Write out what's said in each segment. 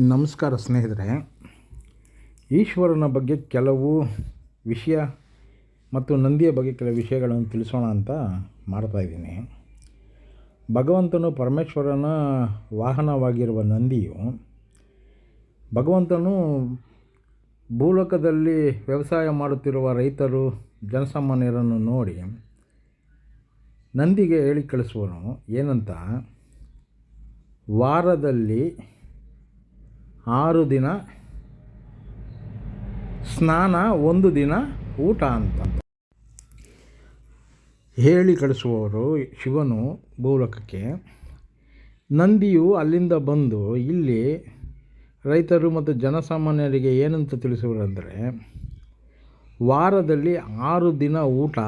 ನಮಸ್ಕಾರ ಸ್ನೇಹಿತರೆ, ಈಶ್ವರನ ಬಗ್ಗೆ ಕೆಲವು ವಿಷಯ ಮತ್ತು ನಂದಿಯ ಬಗ್ಗೆ ಕೆಲವು ವಿಷಯಗಳನ್ನು ತಿಳಿಸೋಣ ಅಂತ ಮಾಡ್ತಾಯಿದ್ದೀನಿ ಭಗವಂತನು ಪರಮೇಶ್ವರನ ವಾಹನವಾಗಿರುವ ನಂದಿಯು, ಭಗವಂತನು ಭೂಲೋಕದಲ್ಲಿ ವ್ಯವಸಾಯ ಮಾಡುತ್ತಿರುವ ರೈತರು, ಜನಸಾಮಾನ್ಯರನ್ನು ನೋಡಿ ನಂದಿಗೆ ಹೇಳಿ ಕಳಿಸುವನು, ಏನಂತ, ವಾರದಲ್ಲಿ ಆರು ದಿನ ಸ್ನಾನ, ಒಂದು ದಿನ ಊಟ ಅಂತ ಹೇಳಿ ಕಳಿಸುವವರು ಶಿವನು ಭೂಲೋಕಕ್ಕೆ, ನಂದಿಯು ಅಲ್ಲಿಂದ ಬಂದು ಇಲ್ಲಿ ರೈತರು ಮತ್ತು ಜನಸಾಮಾನ್ಯರಿಗೆ ಏನಂತ ತಿಳಿಸುವರೆಂದರೆ ವಾರದಲ್ಲಿ ಆರು ದಿನ ಊಟ,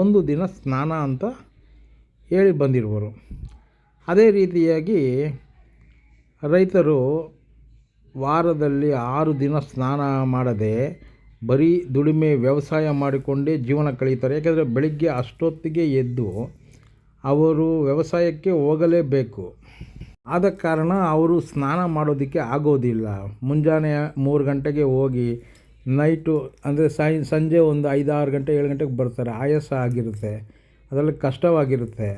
ಒಂದು ದಿನ ಸ್ನಾನ ಅಂತ ಹೇಳಿ ಬಂದಿರುವರು. ಅದೇ ರೀತಿಯಾಗಿ ರೈತರು ವಾರದಲ್ಲಿ ಆರು ದಿನ ಸ್ನಾನ ಮಾಡದೆ ಬರೀ ದುಡಿಮೆ ವ್ಯವಸಾಯ ಮಾಡಿಕೊಂಡೇ ಜೀವನ ಕಳೀತಾರೆ. ಯಾಕೆಂದರೆ ಬೆಳಿಗ್ಗೆ ಅಷ್ಟೊತ್ತಿಗೆ ಎದ್ದು ಅವರು ವ್ಯವಸಾಯಕ್ಕೆ ಹೋಗಲೇಬೇಕು. ಆದ ಕಾರಣ ಅವರು ಸ್ನಾನ ಮಾಡೋದಕ್ಕೆ ಆಗೋದಿಲ್ಲ. ಮುಂಜಾನೆ ಮೂರು ಗಂಟೆಗೆ ಹೋಗಿ ನೈಟು ಅಂದರೆ ಸಂಜೆ ಒಂದು ಐದಾರು ಗಂಟೆ, ಏಳು ಗಂಟೆಗೆ ಬರ್ತಾರೆ. ಆಯಾಸ ಆಗಿರುತ್ತೆ. ಅದರಲ್ಲಿ ಕಷ್ಟವಾಗಿರುತ್ತೆ.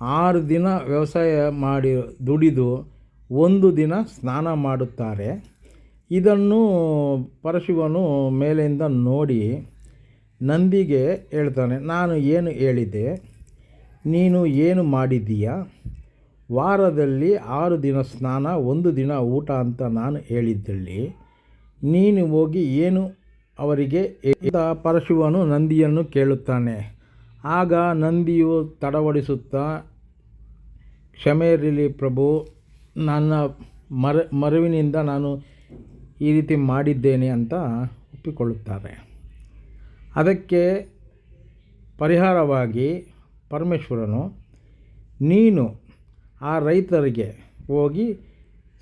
ಆರು ದಿನ ವ್ಯವಸಾಯ ಮಾಡಿ ದುಡಿದು ಒಂದು ದಿನ ಸ್ನಾನ ಮಾಡುತ್ತಾರೆ. ಇದನ್ನು ಪರಶಿವನು ಮೇಲಿಂದ ನೋಡಿ ನಂದಿಗೆ ಹೇಳ್ತಾನೆ, ನಾನು ಏನು ಹೇಳಿದೆ? ನೀನು ಏನು ಮಾಡಿದ್ದೀಯ? ವಾರದಲ್ಲಿ ಆರು ದಿನ ಸ್ನಾನ, ಒಂದು ದಿನ ಊಟ ಅಂತ ನಾನು ಹೇಳಿದ್ದಲ್ಲಿ. ನೀನು ಹೋಗಿ ಏನು ಅವರಿಗೆ ಪರಶುವನು ನಂದಿಯನ್ನು ಕೇಳುತ್ತಾನೆ. ಆಗ ನಂದಿಯು ತಡವಡಿಸುತ್ತಾ, ಕ್ಷಮೆ ಇರಲಿ ಪ್ರಭು ನನ್ನ ಮರ, ಮರವಿನಿಂದ ನಾನು ಈ ರೀತಿ ಮಾಡಿದ್ದೇನೆ ಅಂತ ಒಪ್ಪಿಕೊಳ್ಳುತ್ತಾರೆ. ಅದಕ್ಕೆ ಪರಿಹಾರವಾಗಿ ಪರಮೇಶ್ವರನು, ನೀನು ಆ ರೈತರಿಗೆ ಹೋಗಿ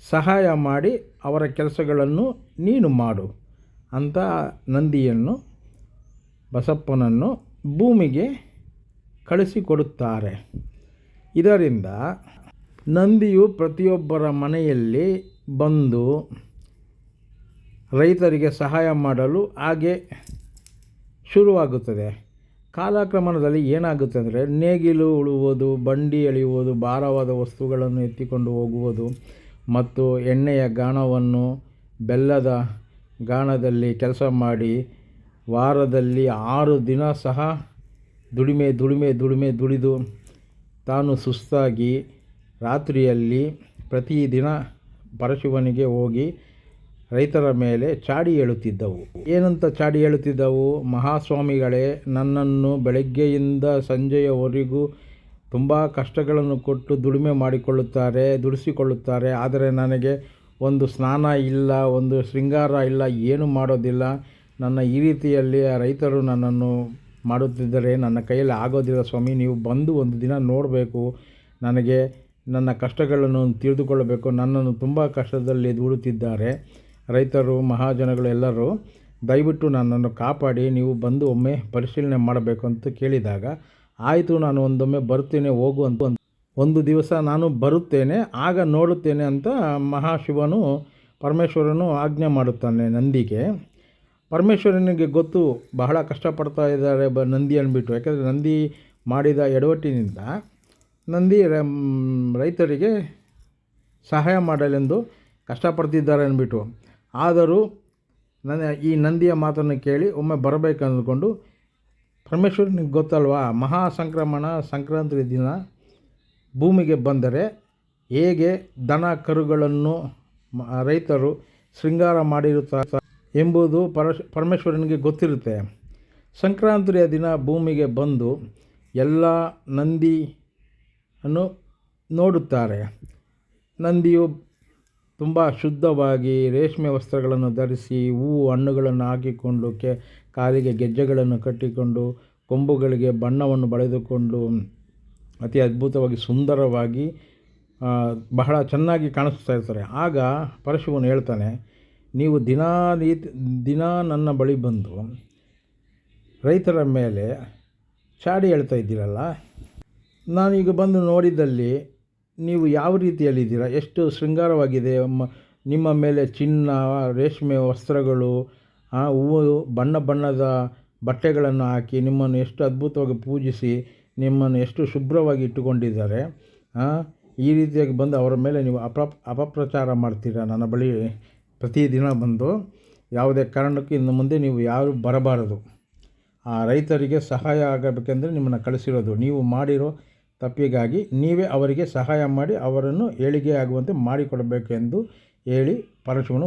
ಸಹಾಯ ಮಾಡಿ ಅವರ ಕೆಲಸಗಳನ್ನು ನೀನು ಮಾಡು ಅಂತ ನಂದಿಯನ್ನು ಬಸಪ್ಪನನ್ನು ಭೂಮಿಗೆ ಕಳಿಸಿಕೊಡುತ್ತಾರೆ. ಇದರಿಂದ ನಂದಿಯು ಪ್ರತಿಯೊಬ್ಬರ ಮನೆಯಲ್ಲಿ ಬಂದು ರೈತರಿಗೆ ಸಹಾಯ ಮಾಡಲು ಹಾಗೆ ಶುರುವಾಗುತ್ತದೆ. ಕಾಲಕ್ರಮಣದಲ್ಲಿ ಏನಾಗುತ್ತೆ ಅಂದರೆ ನೇಗಿಲು ಉಳುವುದು, ಬಂಡಿ ಎಳೆಯುವುದು, ಭಾರವಾದ ವಸ್ತುಗಳನ್ನು ಎತ್ತಿಕೊಂಡು ಹೋಗುವುದು ಮತ್ತು ಎಣ್ಣೆಯ ಗಾಣವನ್ನು ಬೆಲ್ಲದ ಗಾಣದಲ್ಲಿ ಕೆಲಸ ಮಾಡಿ ವಾರದಲ್ಲಿ ಆರು ದಿನ ಸಹ ದುಡಿಮೆ ದುಡಿಮೆ ದುಡಿಮೆ ದುಡಿದು ತಾನು ಸುಸ್ತಾಗಿ ರಾತ್ರಿಯಲ್ಲಿ ಪ್ರತಿದಿನ ಪರಶಿವನಿಗೆ ಹೋಗಿ ರೈತರ ಮೇಲೆ ಚಾಡಿ ಹೇಳುತ್ತಿದ್ದವು ಏನಂತ ಚಾಡಿ ಹೇಳುತ್ತಿದ್ದವು ಮಹಾಸ್ವಾಮಿಗಳೇ, ನನ್ನನ್ನು ಬೆಳಗ್ಗೆಯಿಂದ ಸಂಜೆಯವರೆಗೂ ತುಂಬ ಕಷ್ಟಗಳನ್ನು ಕೊಟ್ಟು ದುಡಿಮೆ ಮಾಡಿಕೊಳ್ಳುತ್ತಾರೆ, ದುಡಿಸಿಕೊಳ್ಳುತ್ತಾರೆ. ಆದರೆ ನನಗೆ ಒಂದು ಸ್ನಾನ ಇಲ್ಲ, ಒಂದು ಶೃಂಗಾರ ಇಲ್ಲ, ಏನು ಮಾಡೋದಿಲ್ಲ. ನನ್ನ ಈ ರೀತಿಯಲ್ಲಿ ಆ ರೈತರು ನನ್ನನ್ನು ಮಾಡುತ್ತಿದ್ದರೆ ನನ್ನ ಕೈಯಲ್ಲಿ ಆಗೋದಿಲ್ಲ. ಸ್ವಾಮಿ, ನೀವು ಬಂದು ಒಂದು ದಿನ ನೋಡಬೇಕು. ನನಗೆ ನನ್ನ ಕಷ್ಟಗಳನ್ನು ತಿಳಿದುಕೊಳ್ಳಬೇಕು ನನ್ನನ್ನು ತುಂಬ ಕಷ್ಟದಲ್ಲಿ ದೂಡುತ್ತಿದ್ದಾರೆ. ರೈತರು, ಮಹಾಜನಗಳು ಎಲ್ಲರೂ ದಯವಿಟ್ಟು ನನ್ನನ್ನು ಕಾಪಾಡಿ, ನೀವು ಬಂದು ಒಮ್ಮೆ ಪರಿಶೀಲನೆ ಮಾಡಬೇಕು ಅಂತ ಕೇಳಿದಾಗ, ಆಯಿತು, ನಾನು ಒಂದೊಮ್ಮೆ ಬರುತ್ತೇನೆ, ಹೋಗು ಅಂತ ಒಂದು ದಿವಸ ನಾನು ಬರುತ್ತೇನೆ, ಆಗ ನೋಡುತ್ತೇನೆ ಅಂತ ಮಹಾಶಿವನು ಪರಮೇಶ್ವರನು ಆಜ್ಞೆ ಮಾಡುತ್ತಾನೆ ನಂದಿಗೆ. ಪರಮೇಶ್ವರನಿಗೆ ಗೊತ್ತು, ಬಹಳ ಕಷ್ಟಪಡ್ತಾ ಇದ್ದಾರೆ ಬ ನಂದಿ ಅಂದ್ಬಿಟ್ಟು. ಯಾಕೆಂದರೆ ನಂದಿ ಮಾಡಿದ ಎಡವಟ್ಟಿನಿಂದ ನಂದಿ ರೈತರಿಗೆ ಸಹಾಯ ಮಾಡಲೆಂದು ಕಷ್ಟಪಡ್ತಿದ್ದಾರೆ ಅಂದ್ಬಿಟ್ಟು. ಆದರೂ ನನ್ನ ಈ ನಂದಿಯ ಮಾತನ್ನು ಕೇಳಿ ಒಮ್ಮೆ ಬರಬೇಕು ಅಂದ್ಕೊಂಡು ಪರಮೇಶ್ವರನಿಗೆ ಗೊತ್ತಲ್ವಾ ಮಹಾ ಸಂಕ್ರಮಣ ಸಂಕ್ರಾಂತಿ ದಿನ ಭೂಮಿಗೆ ಬಂದರೆ ಹೇಗೆ ದನ ಕರುಗಳನ್ನು ರೈತರು ಶೃಂಗಾರ ಮಾಡಿರುತ್ತಾರೆ ಎಂಬುದು ಪರಮೇಶ್ವರನಿಗೆ ಗೊತ್ತಿರುತ್ತೆ. ಸಂಕ್ರಾಂತಿಯ ದಿನ ಭೂಮಿಗೆ ಬಂದು ಎಲ್ಲ ನಂದಿಯನ್ನು ನೋಡುತ್ತಾರೆ. ನಂದಿಯು ತುಂಬ ಶುದ್ಧವಾಗಿ ರೇಷ್ಮೆ ವಸ್ತ್ರಗಳನ್ನು ಧರಿಸಿ ಹೂವು ಹಣ್ಣುಗಳನ್ನು ಹಾಕಿಕೊಂಡು ಕೆ, ಕಾಲಿಗೆ ಗೆಜ್ಜೆಗಳನ್ನು ಕಟ್ಟಿಕೊಂಡು ಕೊಂಬುಗಳಿಗೆ ಬಣ್ಣವನ್ನು ಬಳಿದುಕೊಂಡು ಅತಿ ಅದ್ಭುತವಾಗಿ ಸುಂದರವಾಗಿ ಬಹಳ ಚೆನ್ನಾಗಿ ಕಾಣಿಸ್ತಾ ಇರ್ತಾರೆ. ಆಗ ಪರಶುವನ್ನು ಹೇಳ್ತಾನೆ, ನೀವು ದಿನಾ ರೀತಿ ದಿನ ನನ್ನ ಬಳಿ ಬಂದು ರೈತರ ಮೇಲೆ ಚಾಡಿ ಹೇಳ್ತಾ ಇದ್ದೀರಲ್ಲ ನಾನೀಗ ಬಂದು ನೋಡಿದಲ್ಲಿ ನೀವು ಯಾವ ರೀತಿಯಲ್ಲಿದ್ದೀರಾ ಎಷ್ಟು ಶೃಂಗಾರವಾಗಿದೆ? ನಿಮ್ಮ ಮೇಲೆ ಚಿನ್ನ, ರೇಷ್ಮೆ ವಸ್ತ್ರಗಳು ಹೂವು, ಬಣ್ಣ ಬಣ್ಣದ ಬಟ್ಟೆಗಳನ್ನು ಹಾಕಿ ನಿಮ್ಮನ್ನು ಎಷ್ಟು ಅದ್ಭುತವಾಗಿ ಪೂಜಿಸಿ ನಿಮ್ಮನ್ನು ಎಷ್ಟು ಶುಭ್ರವಾಗಿ ಇಟ್ಟುಕೊಂಡಿದ್ದಾರೆ ಈ ರೀತಿಯಾಗಿ ಬಂದು ಅವರ ಮೇಲೆ ನೀವು ಅಪ, ಅಪಪ್ರಚಾರ ಮಾಡ್ತೀರಾ? ನನ್ನ ಬಳಿ ಪ್ರತಿದಿನ ಬಂದು ಯಾವುದೇ ಕಾರಣಕ್ಕೂ ಇನ್ನು ಮುಂದೆ ನೀವು ಯಾರು ಬರಬಾರದು. ಆ ರೈತರಿಗೆ ಸಹಾಯ ಆಗಬೇಕೆಂದರೆ ನಿಮ್ಮನ್ನು ಕಳಿಸಿರೋದು. ನೀವು ಮಾಡಿರೋ ತಪ್ಪಿಗಾಗಿ ನೀವೇ ಅವರಿಗೆ ಸಹಾಯ ಮಾಡಿ ಅವರನ್ನು ಏಳಿಗೆ ಆಗುವಂತೆ ಮಾಡಿಕೊಡಬೇಕೆಂದು ಹೇಳಿ ಪರಶುವನು